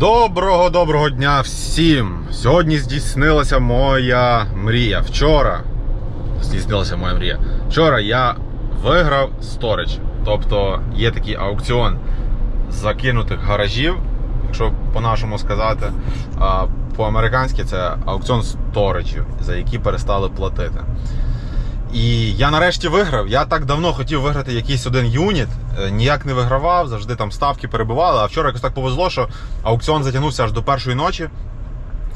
Доброго доброго дня всім! Сьогодні здійснилася моя мрія. Вчора здійснилася моя мрія. Вчора я виграв сторич. Тобто є такий аукціон закинутих гаражів, якщо по-нашому сказати. По-американськи це аукціон сторичів, за які перестали платити. І я нарешті виграв. Я так давно хотів виграти якийсь один юніт, е, ніяк не вигравав, завжди там ставки перебували. А вчора якось так повезло, що аукціон затягнувся аж до першої ночі.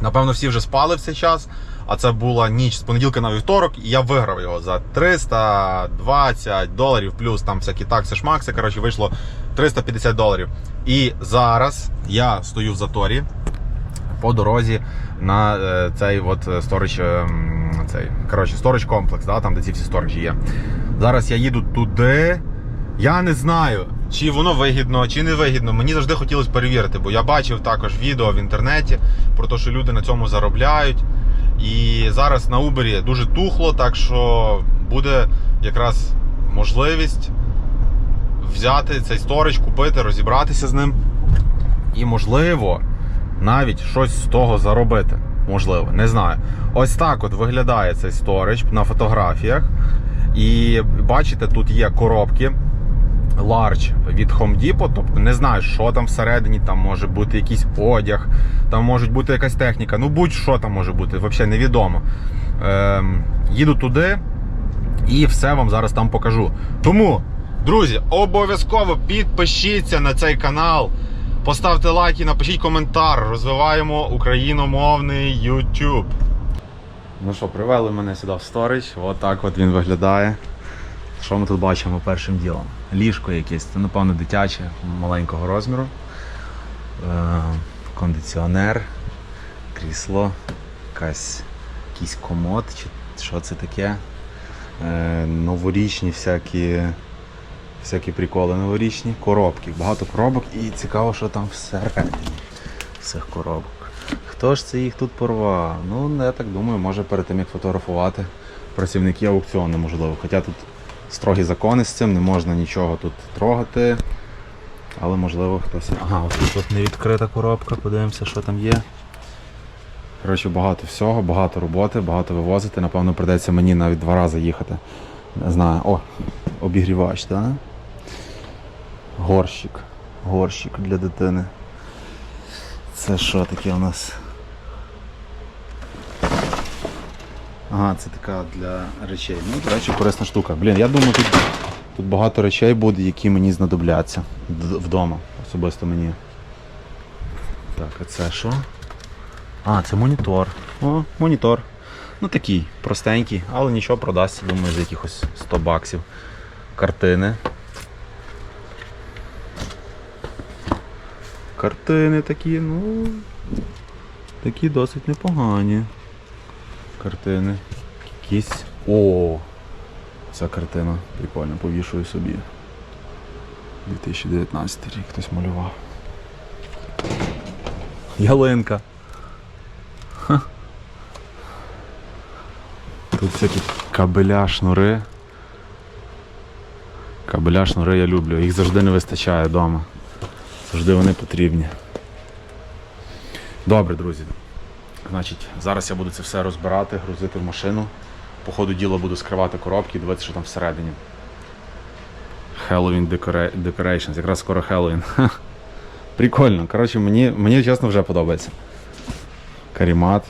Напевно, всі вже спали в цей час. А це була ніч з понеділка на вівторок, і я виграв його за 320 доларів, плюс там всякі такси, шмакси. Коротше, вийшло 350 доларів. І зараз я стою в заторі по дорозі на е, цей от е, сторич, е, м, цей, коротше, сторич комплекс, да, там де ці всі сторичі є. Зараз я їду туди. Я не знаю, чи воно вигідно, чи не вигідно. Мені завжди хотілося перевірити, бо я бачив також відео в інтернеті про те, що люди на цьому заробляють. І зараз на Uber дуже тухло, так що буде якраз можливість взяти цей сторич, купити, розібратися з ним. І можливо, навіть щось з того заробити. Можливо, не знаю. Ось так от виглядає цей сторич на фотографіях. І бачите, тут є коробки Large від Home Depot, тобто не знаю, що там всередині, там може бути якийсь одяг, там може бути якась техніка, ну будь-що там може бути, взагалі невідомо. Ем, їду туди і все вам зараз там покажу. Тому, друзі, обов'язково підпишіться на цей канал. Поставте лайк і напишіть коментар. Розвиваємо україномовний YouTube. Ну що, привели мене сюди в сторіч. Отак от він виглядає. Що ми тут бачимо першим ділом? Ліжко якесь, це, напевно, дитяче, маленького розміру. Е, кондиціонер, крісло, якийсь комод, чи що це таке. Е, новорічні всякі, всякі приколи новорічні, коробки. Багато коробок і цікаво, що там всередині цих коробок. Хто ж це їх тут порвав? Ну, я так думаю, може перед тим як фотографувати працівники аукціону, можливо. Хоча тут строгі закони з цим, не можна нічого тут трогати. Але можливо хтось. Ага, ось тут не відкрита коробка, подивимося, що там є. Коротше, багато всього, багато роботи, багато вивозити. Напевно, прийдеться мені навіть два рази їхати. Не знаю. О, обігрівач, так? Горщик. Горщик для дитини. Це що таке у нас? Ага, це така для речей. Ну, до речі, корисна штука. Блін, я думаю, тут, тут багато речей буде, які мені знадобляться вдома. Особисто мені. Так, а це що? А, це монітор. О, монітор. Ну такий, простенький, але нічого продасться, думаю, за якихось 100 баксів. Картини. Картини такі, ну. Такі досить непогані. Картини. Якісь. О! Ця картина прикольно, повішую собі. 2019 рік хтось малював. Ялинка. Ха. Тут всякі кабеля, шнури. Кабеля, шнури я люблю. Їх завжди не вистачає вдома. Завжди вони потрібні. Добре, друзі. Значить, зараз я буду це все розбирати, грузити в машину. По ходу діла буду скривати коробки і дивитися, що там всередині. Halloween Decora- Decorations, якраз скоро Хеллоуін. Прикольно. Коротше, мені, мені чесно вже подобається. Карімат.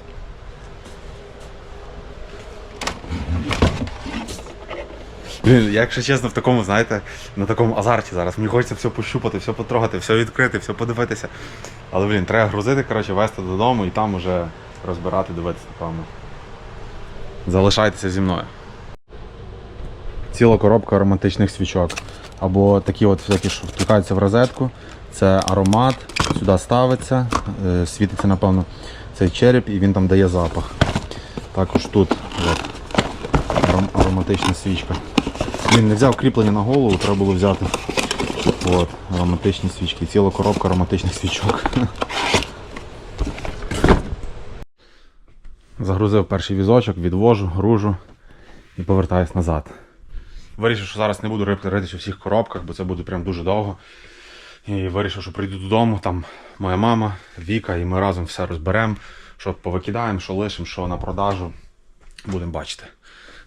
Блін, якщо чесно, в такому, знаєте, на такому азарті зараз. Мені хочеться все пощупати, все потрогати, все відкрити, все подивитися. Але, блін, треба грузити, коротше, вести додому і там уже розбирати, дивитися, напевно. Залишайтеся зі мною. Ціла коробка ароматичних свічок. Або такі от всякі, що втикаються в розетку. Це аромат, сюди ставиться, е, світиться, напевно, цей череп і він там дає запах. Також тут от, аром- ароматична свічка. Він не взяв кріплення на голову, треба було взяти. От, ароматичні свічки. Ціла коробка ароматичних свічок. Загрузив перший візочок, відвожу, гружу і повертаюсь назад. Вирішив, що зараз не буду рити ритися у всіх коробках, бо це буде прям дуже довго. І вирішив, що прийду додому, там моя мама, Віка, і ми разом все розберемо, що повикидаємо, що лишимо, що на продажу. Будемо бачити.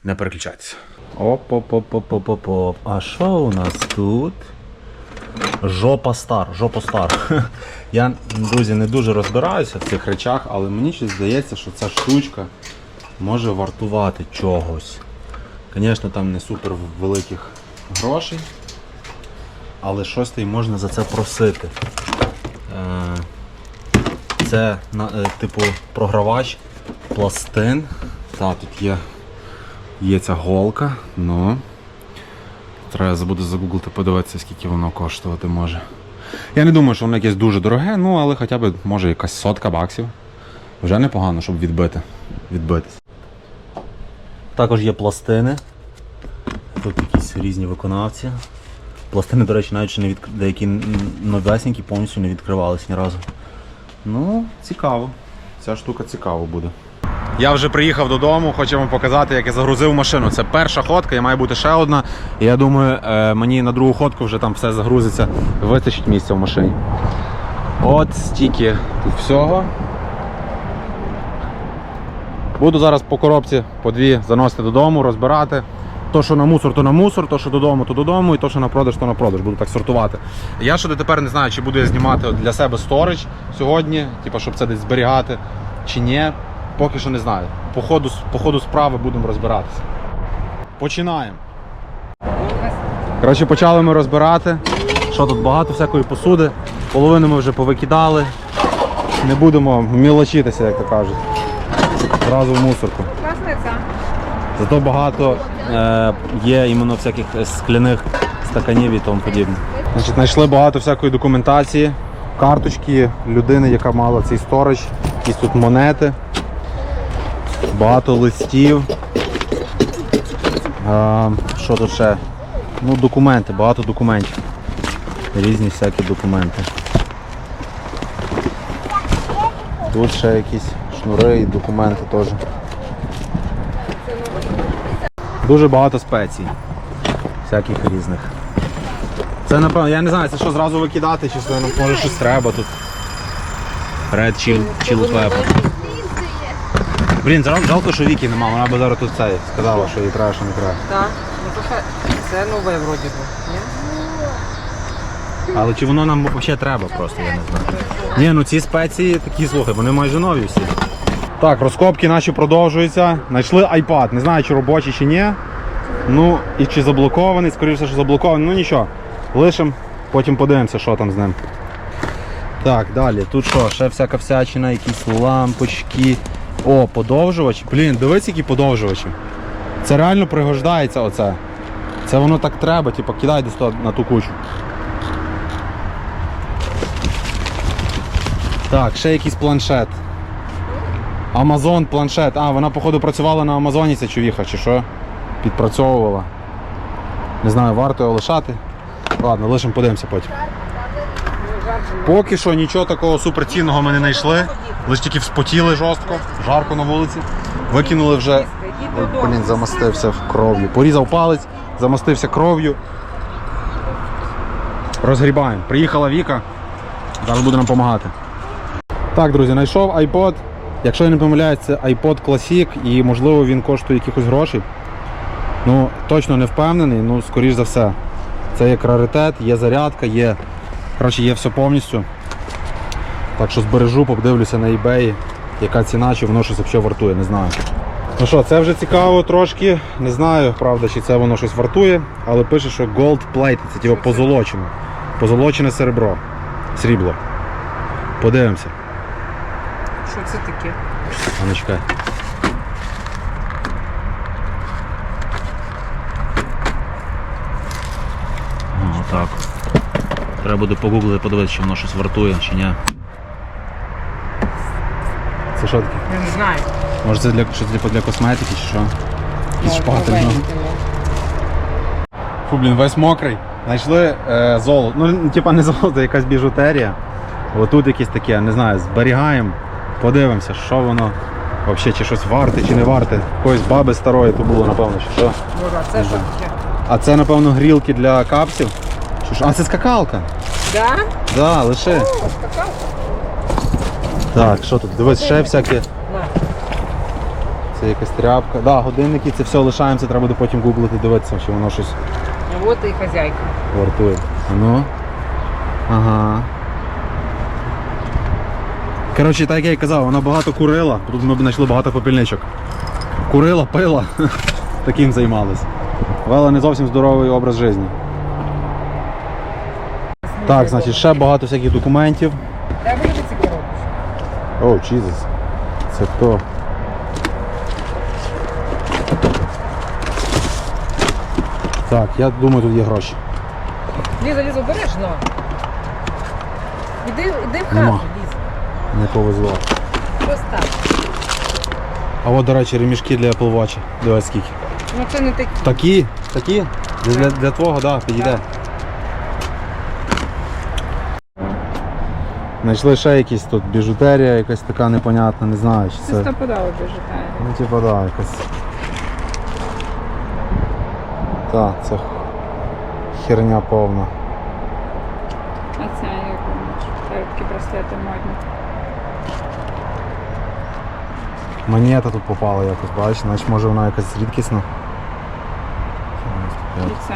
Не переключайтеся. Оп-оп-оп-оп-оп-оп. А що у нас тут? Жопа стар, жопа стар. Я, друзі, не дуже розбираюся в цих речах, але мені щось здається, що ця штучка може вартувати чогось. Звісно, там не супер великих грошей, але щось то й можна за це просити. Е, Це е, типу програвач пластин. Так, тут є Є ця голка, ну. Треба буде загуглити, подивитися, скільки воно коштувати може. Я не думаю, що воно якесь дуже дороге, ну але хоча б може якась сотка баксів. Вже непогано, щоб відбити. відбитись. Також є пластини. Тут якісь різні виконавці. Пластини, до речі, навіть не від... деякі новесенькі повністю не відкривались ні разу. Ну, цікаво. Ця штука цікава буде. Я вже приїхав додому, хочу вам показати, як я загрузив машину. Це перша ходка, і має бути ще одна. І я думаю, е, мені на другу ходку вже там все загрузиться, вистачить місця в машині. От стільки тут всього. Буду зараз по коробці по дві заносити додому, розбирати. То, що на мусор, то на мусор, то, що додому, то додому, і то, що на продаж, то на продаж. Буду так сортувати. Я ще дотепер не знаю, чи буду я знімати для себе сторич сьогодні, типу, щоб це десь зберігати, чи ні. Поки що не знаю. По ходу, по ходу справи будемо розбиратися. Починаємо. Коротше, почали ми розбирати. Що тут багато всякої посуди. Половину ми вже повикидали. Не будемо мілочитися, як то кажуть. Зразу в мусорку. Класниця. Зато багато е, є іменно всяких скляних стаканів і тому подібне. Значить, знайшли багато всякої документації, карточки людини, яка мала цей сторож, якісь тут монети, багато листів. А, що тут ще? Ну, документи, багато документів. Різні всякі документи. Тут ще якісь шнури і документи теж. Дуже багато спецій. Всяких різних. Це напевно, я не знаю, це що зразу викидати, чи це ну, може щось треба тут. Red Chill, Chill Pepper. Блін, жал- жалко, що Віки нема, вона б зараз тут це сказала, що їй треба, що не треба. Так. Ну то ще це нове вроді би. Ні? Але чи воно нам взагалі треба просто, я не знаю. Ні, ну ці спеції такі слухай, вони майже нові всі. Так, розкопки наші продовжуються. Знайшли iPad. Не знаю, чи робочий, чи ні. Ну, і чи заблокований, скоріше, що заблокований. Ну нічого. Лишим, потім подивимося, що там з ним. Так, далі, тут що, ще всяка всячина, якісь лампочки. О, подовжувач. Блін, дивись, які подовжувачі. Це реально пригождається оце. Це воно так треба, типу, кидай десь на ту кучу. Так, ще якийсь планшет. Амазон планшет. А, вона, походу, працювала на Амазоні, ця човіха, чи що? Підпрацьовувала. Не знаю, варто його лишати. Ладно, лишимо, подивимося потім. Поки що нічого такого суперцінного ми не знайшли. Лише тільки вспотіли жорстко, жарко на вулиці. Викинули вже. Блін, замастився кров'ю. Порізав палець, замастився кров'ю. Розгрібаємо. Приїхала Віка. Зараз буде нам допомагати. Так, друзі, знайшов iPod. Якщо я не помиляюсь, це iPod Classic і можливо він коштує якихось грошей. Ну, точно не впевнений, ну, скоріш за все. Це як раритет, є зарядка, є. Коротше, є все повністю. Так що збережу, подивлюся на eBay, яка ціна, чи воно щось взагалі вартує, не знаю. Ну що, це вже цікаво трошки. Не знаю, правда, чи це воно щось вартує, але пише, що gold plate, це типу позолочене. Позолочене серебро. Срібло. Подивимося. Що це таке? А ну чекай. О, так. Треба буде погуглити, подивитися, чи воно щось вартує, чи ні. Що таке? Я не знаю. Може це для, щось типу для косметики чи що? Якийсь Ну, шпатель. ну. ну. Фу, блін, весь мокрий. Знайшли е, золото. Ну, типа не золото, якась біжутерія. Отут якесь таке, не знаю, зберігаємо, подивимося, що воно взагалі, чи щось варте, чи не варте. Якоїсь баби старої то було, напевно, чи що. Боже, а це що таке? А це, напевно, грілки для капсів. Чи що? А це скакалка. Да? Да, лише. О, скакалка. Так, що тут? Дивись, ще всяке. Це якась тряпка. Да, годинники, це все лишаємо, це треба буде потім гуглити, дивитися, чи воно щось Вот і хазяйка. вартує. А ну. Ага. Коротше, так як я і казав, вона багато курила. Тут ми б знайшли багато попільничок. Курила, пила. Таким займалась. Вела не зовсім здоровий образ життя. Так, значить, ще багато всяких документів. Треба буде ці коробки. О, Чізус. Це хто? Так, я думаю, тут є гроші. Ліза, Ліза, береш, на. Іди, іди в Нема. хату, Ліза. Не повезло. Ось так. А от, до речі, ремішки для Apple Watch. Дивись скільки. Ну це не такі. Такі? Такі? Для, для твого, так, да, підійде. Знайшли ще якісь тут біжутерія, якась така непонятна, не знаю, чи Це це. стопудово дуже Ну, типа, да, якась. Так, це херня повна. А це як? Такі браслети модні. Монета тут попала якось, бачиш, значить може вона якась рідкісна. І це.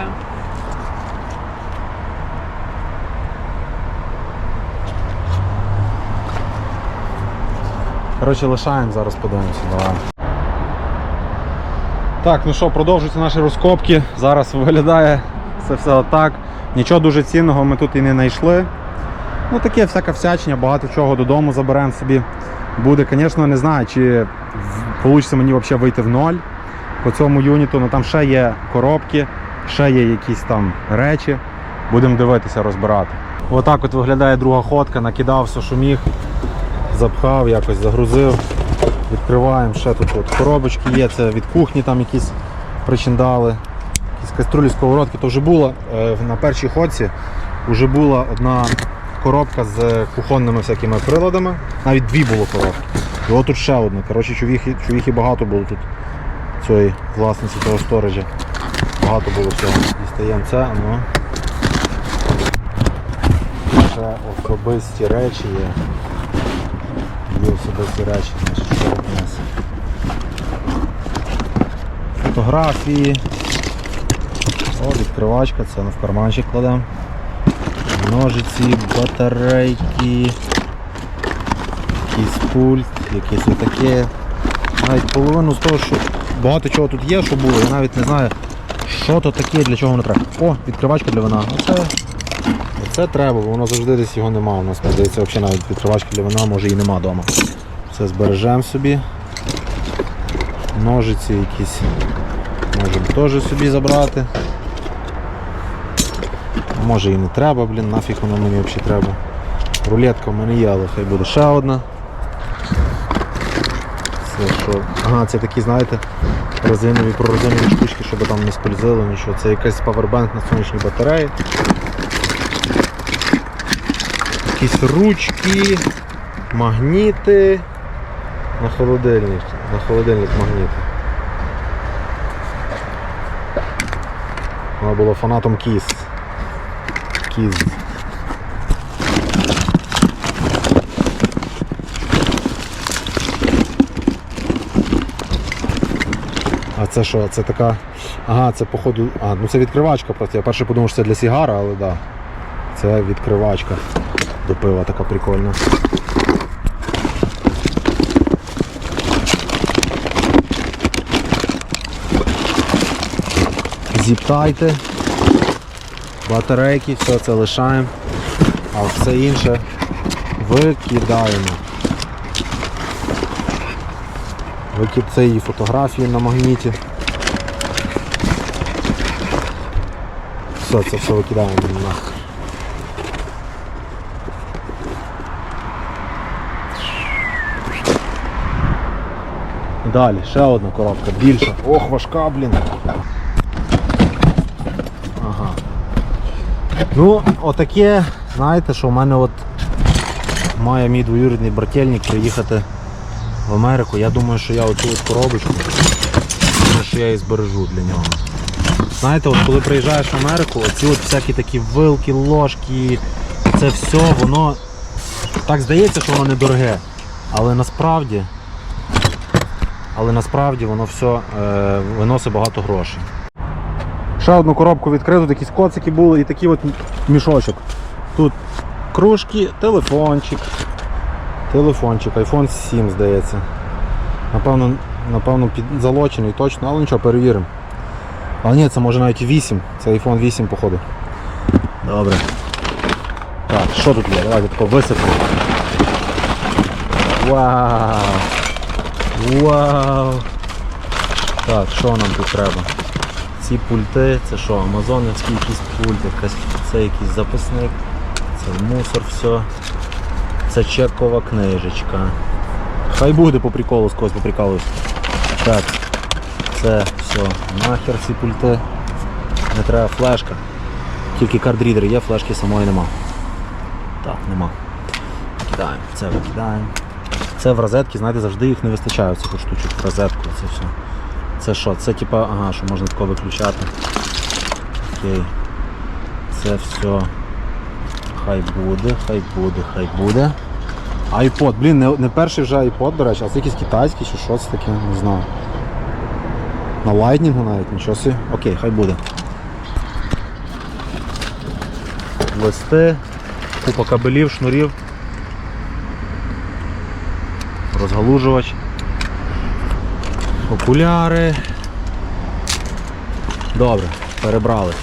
Коротше, лишаємо, зараз подивимося, давай. Так, ну що, продовжуються наші розкопки. Зараз виглядає це все отак. Нічого дуже цінного ми тут і не знайшли. Ну таке всяка всячення, багато чого додому заберемо собі. Буде, звісно, не знаю, чи вийде мені взагалі вийти в ноль по цьому юніту. Ну там ще є коробки, ще є якісь там речі. Будемо дивитися, розбирати. Отак от виглядає друга ходка, накидав все, що міг запхав, якось загрузив. Відкриваємо ще тут от коробочки є, це від кухні там якісь причиндали, якісь каструлі, сковородки. То вже було е, на першій ходці вже була одна коробка з кухонними всякими приладами. Навіть дві було коробки. І от тут ще одна. Коротше, чувіхи, чувіхи багато було тут цієї власниці того сториджа. Багато було всього. Дістаємо це, ну. Ще особисті речі є. Є особисті речі, значить, що у нас. Фотографії. О, відкривачка, це в карманчик кладемо. Ножиці, батарейки, якийсь пульт, якесь отаке. Навіть половину з того, що багато чого тут є, що було, я навіть не знаю, що то таке, для чого воно треба. О, відкривачка для вина. Оце це треба, бо воно завжди десь його немає. У нас здається, взагалі навіть відкривачки для вина може і нема вдома. Це збережемо собі. Ножиці якісь можемо теж собі забрати. Може і не треба, блін, нафіг воно мені взагалі треба. Рулетка в мене є, але хай буде ще одна. Це що? Ага, це такі, знаєте, резинові прорезинові штучки, щоб там не скользило нічого. Це якийсь павербанк на сонячній батареї. Якісь ручки, магніти. На холодильник. На холодильник магніти. Вона була фанатом Кіс. Кіз. А це що? Це така. Ага, це походу. А, ну це відкривачка просто. Я перше подумав, що це для сігара, але так. Да. Це відкривачка до пива така прикольна. Зіптайте, батарейки, все це лишаємо, а все інше викидаємо. Викид це і фотографії на магніті. Все, це все викидаємо нахер. Далі, ще одна коробка, більша. Ох, важка, блін. Ага. Ну, отаке, знаєте, що в мене от має мій двоюрідний брательник приїхати в Америку. Я думаю, що я оцю от коробочку, думаю, що я її збережу для нього. Знаєте, от коли приїжджаєш в Америку, оці от всякі такі вилки, ложки, це все, воно так здається, що воно недороге. Але насправді, але насправді воно все е, виносить багато грошей. Ще одну коробку відкрив, тут якісь коцики були і такий от мішочок. Тут кружки, телефончик. Телефончик, iPhone 7, здається. Напевно, напевно під залочений точно, але нічого, перевіримо. Але ні, це може навіть 8. Це iPhone 8, походу. Добре. Так, що тут є? Давайте тако висипемо. Вау! Вау! Так, що нам тут треба? Ці пульти, це що, амазонівський якийсь пульт, якась, це якийсь записник, це мусор, все. Це чекова книжечка. Хай буде по приколу, з когось поприкалуюсь. Так, це все. Нахер ці пульти. Не треба флешка. Тільки кардрідер є, флешки самої нема. Так, нема. Викидаємо, це викидаємо. Це в розетки, знаєте, завжди їх не вистачає цих штучок в розетку. Це все. Це що? Це типа, ага, що можна тако виключати. Окей. Це все. Хай буде, хай буде, хай буде. iPod, блін, не, не перший вже iPod, до речі, а це якийсь китайський чи що це таке, не знаю. На лайтнінгу навіть, нічого собі. Окей, хай буде. Листи, купа кабелів, шнурів. Розгалужувач. Окуляри. Добре, перебрали.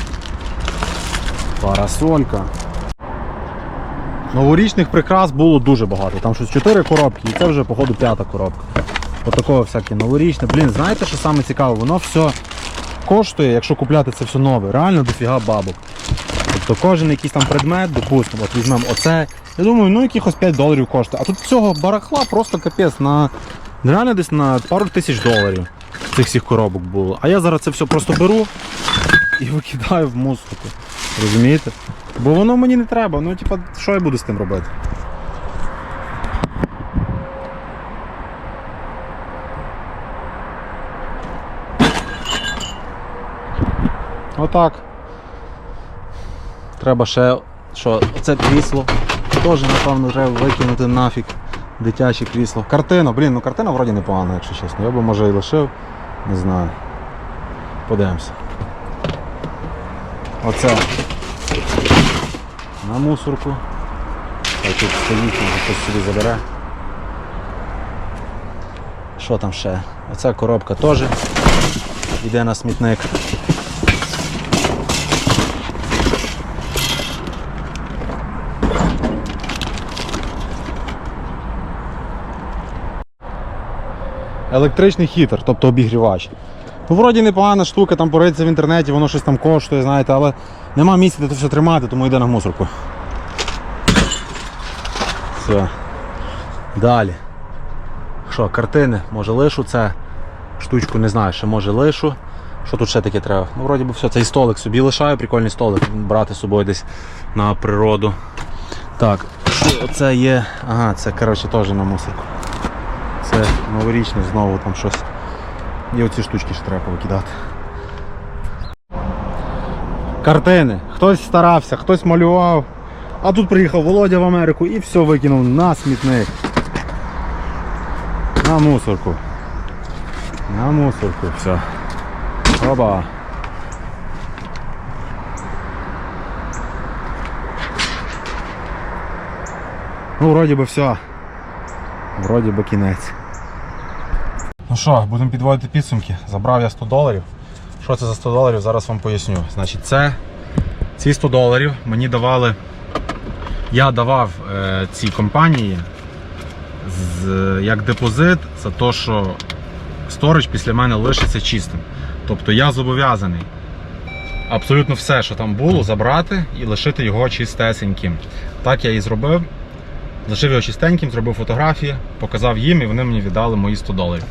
Парасолька. Новорічних прикрас було дуже багато. Там щось 4 коробки, і це вже, походу, п'ята коробка. Отакого всяке новорічне. Блін, знаєте, що саме цікаве? Воно все коштує, якщо купляти це все нове, реально дофіга бабок. Тобто кожен якийсь там предмет, допустимо, от візьмемо оце. Я думаю, ну якихось 5 доларів коштує. А тут цього барахла просто капець на реально десь на пару тисяч доларів цих всіх коробок було. А я зараз це все просто беру і викидаю в мусорку. Розумієте? Бо воно мені не треба. Ну, типа, що я буду з тим робити? Отак. Треба ще, що це крісло. Теж, напевно, треба викинути нафіг. Дитяче крісло. Картина, блін, ну картина вроді непогана, якщо чесно. Я би може і лишив. Не знаю. Подивимося. Оце. На мусорку. Хай тут стоїть, хтось собі забере. Що там ще? Оця коробка теж йде на смітник. Електричний хітер, тобто обігрівач. Ну, вроді непогана штука, там пориться в інтернеті, воно щось там коштує, знаєте, але нема місця, де це все тримати, тому йде на мусорку. Все. Далі. Що, картини? Може лишу це. Штучку не знаю, ще може лишу. Що тут ще таке треба? Ну, вроді би все, цей столик собі лишаю, прикольний столик, брати з собою десь на природу. Так, що це є. Ага, це коротше теж на мусорку. Це новорічне знову там щось. І оці штучки ще треба повикидати. Картини. Хтось старався, хтось малював. А тут приїхав Володя в Америку і все викинув на смітник. На мусорку. На мусорку, все. Оба. Ну, вроді би все. Вроді би кінець. Ну що, будемо підводити підсумки. Забрав я 100 доларів. Що це за 100 доларів? Зараз вам поясню. Значить, це ці 100 доларів мені давали. Я давав е, цій компанії з, як депозит за те, що сторож після мене лишиться чистим. Тобто я зобов'язаний абсолютно все, що там було, забрати і лишити його чистесеньким. Так я і зробив. Лишив його чистеньким, зробив фотографії, показав їм і вони мені віддали мої 100 доларів.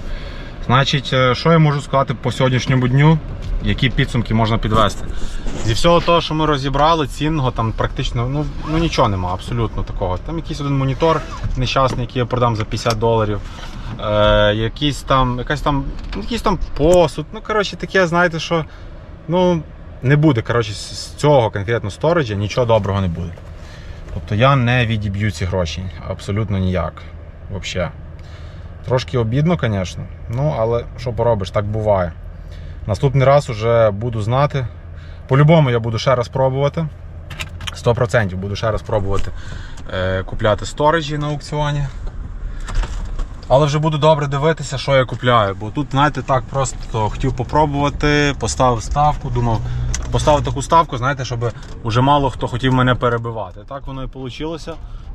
Значить, е, що я можу сказати по сьогоднішньому дню, які підсумки можна підвести? Зі всього того, що ми розібрали, цінного там практично ну, ну нічого нема, абсолютно такого. Там якийсь один монітор нещасний, який я продам за 50 доларів. Е, якийсь там, якась там, якийсь там посуд. Ну, коротше, таке, знаєте, що ну, не буде коротше, з цього конкретно сториджа, нічого доброго не буде. Тобто я не відіб'ю ці гроші. Абсолютно ніяк. Взагалі. Трошки обідно, звісно. Ну, але що поробиш, так буває. Наступний раз уже буду знати. По-любому я буду ще раз пробувати. 100% буду ще раз пробувати е, купляти сториджі на аукціоні. Але вже буду добре дивитися, що я купляю. Бо тут, знаєте, так просто хотів попробувати, поставив ставку, думав, поставив таку ставку, знаєте, щоб уже мало хто хотів мене перебивати. Так воно і вийшло.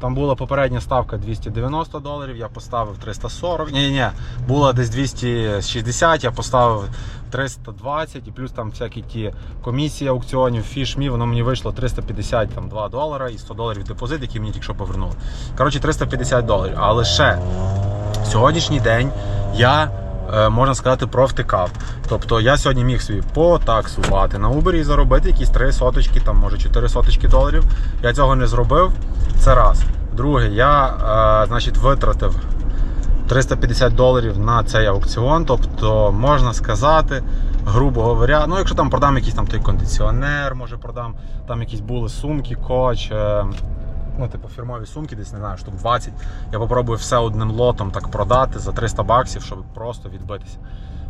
Там була попередня ставка 290 доларів, я поставив 340. Ні, ні, була десь 260, я поставив 320 і плюс там всякі ті комісії аукціонів, фішмі, воно мені вийшло 352 долара і 100 доларів депозит, який мені тільки що повернули. Коротше, 350 доларів. Але ще сьогоднішній день я. Е, Можна сказати, провтикав. Тобто я сьогодні міг собі потаксувати на Uber і заробити якісь 3 соточки, там може 4 соточки доларів. Я цього не зробив. Це раз. Друге, я е, значить, витратив 350 доларів на цей аукціон. Тобто, можна сказати, грубо говоря, ну якщо там продам якийсь там той кондиціонер, може продам там якісь були сумки, коч. Ну, типу, фірмові сумки, десь не знаю, штук 20. Я попробую все одним лотом так продати за 300 баксів, щоб просто відбитися.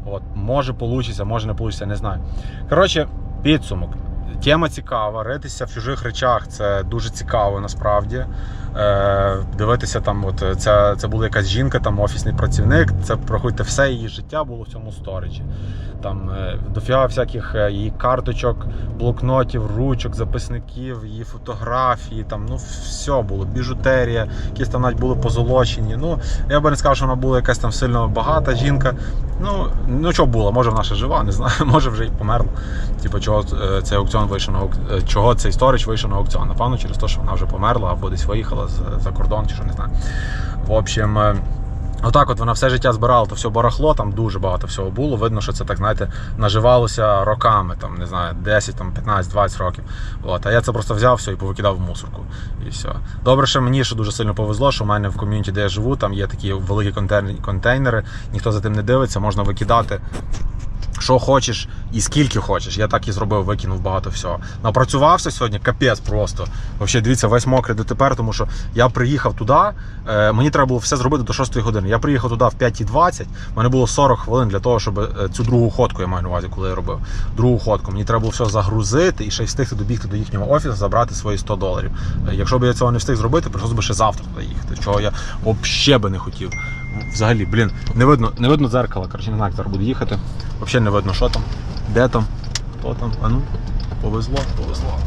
От, може вийде, може не вийде, не знаю. Коротше, підсумок. Тема цікава, ритися в чужих речах це дуже цікаво насправді. Е, дивитися там, от це, це була якась жінка, там офісний працівник. Це проходьте все її життя було в цьому сторічі. Там е, дофіга всяких е, її карточок, блокнотів, ручок, записників, її фотографії. Там ну все було, біжутерія, якісь там навіть були позолочені. Ну я би не сказав, що вона була якась там сильно багата жінка. Ну ну що було, може вона ще жива, не знаю, може вже й померла. Типу, чого е, цей аукціон вийшов на аук- е, чого цей сторіч вийшов на аукціон. Напевно, через те, що вона вже померла або десь виїхала за кордон, чи що не знаю. В общем. е, Отак, от вона все життя збирала то все барахло, там дуже багато всього було. Видно, що це так, знаєте, наживалося роками, там, не знаю, 10, там, 15, 20 років. От. А я це просто взяв все і повикидав в мусорку. І все. Добре, що мені що дуже сильно повезло, що в мене в ком'юніті, де я живу, там є такі великі контейнери, ніхто за тим не дивиться, можна викидати. Що хочеш і скільки хочеш. Я так і зробив, викинув багато всього. Напрацювався сьогодні, капець просто. Взагалі, дивіться, весь мокрий дотепер, тому що я приїхав туди. Е, мені треба було все зробити до 6 години. Я приїхав туди в 5.20, в мене було 40 хвилин для того, щоб е, цю другу ходку, я маю на увазі, коли я робив. Другу ходку. Мені треба було все загрузити і ще й встигти добігти до їхнього офісу, забрати свої 100 доларів. Е, якщо б я цього не встиг зробити, прийшлося б ще завтра туди їхати. Чого я взагалі би не хотів. Взагалі, блін, не видно, не видно дзеркала. Коротше, не знаю, як зараз буду їхати. Взагалі не видно, що там, де там, хто там. А ну, повезло, повезло.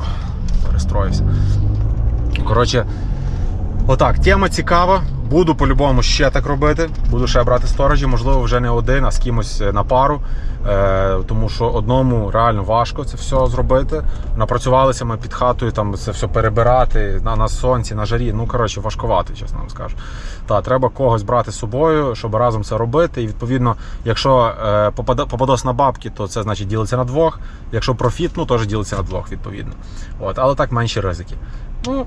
Перестроївся. Коротше, отак, тема цікава. Буду по-любому ще так робити. Буду ще брати сторожі, можливо, вже не один, а з кимось на пару. Е, тому що одному реально важко це все зробити. Напрацювалися ми під хатою, там це все перебирати на, на сонці, на жарі. Ну, коротше, важкувато, чесно вам скажу. Та, треба когось брати з собою, щоб разом це робити. І відповідно, якщо е, попадос на бабки, то це значить ділиться на двох. Якщо профіт, ну теж ділиться на двох, відповідно. От, але так менші ризики. Ну,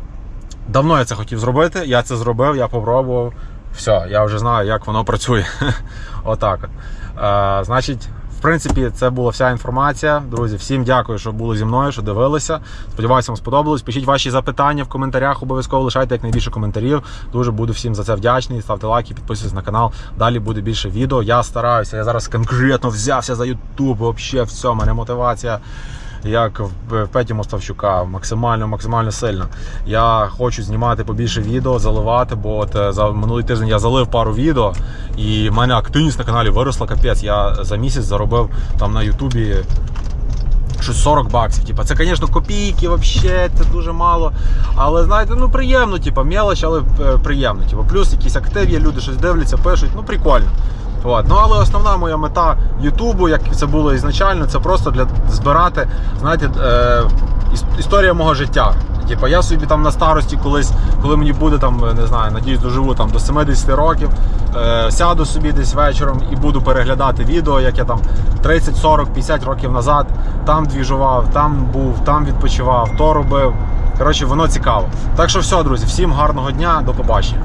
Давно я це хотів зробити, я це зробив, я попробував. Все, я вже знаю, як воно працює. Отак. От. Е, значить, в принципі, це була вся інформація. Друзі, всім дякую, що були зі мною, що дивилися. Сподіваюся, вам сподобалось. Пишіть ваші запитання в коментарях, обов'язково лишайте якнайбільше коментарів. Дуже буду всім за це вдячний. Ставте лайки, підписуйтесь на канал. Далі буде більше відео. Я стараюся. Я зараз конкретно взявся за YouTube. Вообще все, мене мотивація як в Петі Моставчука, максимально, максимально сильно. Я хочу знімати побільше відео, заливати, бо от е, за минулий тиждень я залив пару відео, і в мене активність на каналі виросла капець. Я за місяць заробив там на Ютубі. Щось 40 баксів. Типа, це, звісно, копійки, вообще, це дуже мало. Але знаєте, ну приємно, типа, мелоч, але е, приємно. Типа, плюс якісь актив є, люди щось дивляться, пишуть, ну прикольно. От. Ну, але основна моя мета Ютубу, як це було ізначально, це просто для збирати, знаєте, е, історія мого життя. Типа, я собі там на старості колись, коли мені буде там, не знаю, надіюсь, доживу там до 70 років, е, сяду собі десь вечором і буду переглядати відео, як я там 30, 40, 50 років назад там двіжував, там був, там відпочивав, то робив. Коротше, воно цікаво. Так що все, друзі, всім гарного дня, до побачення.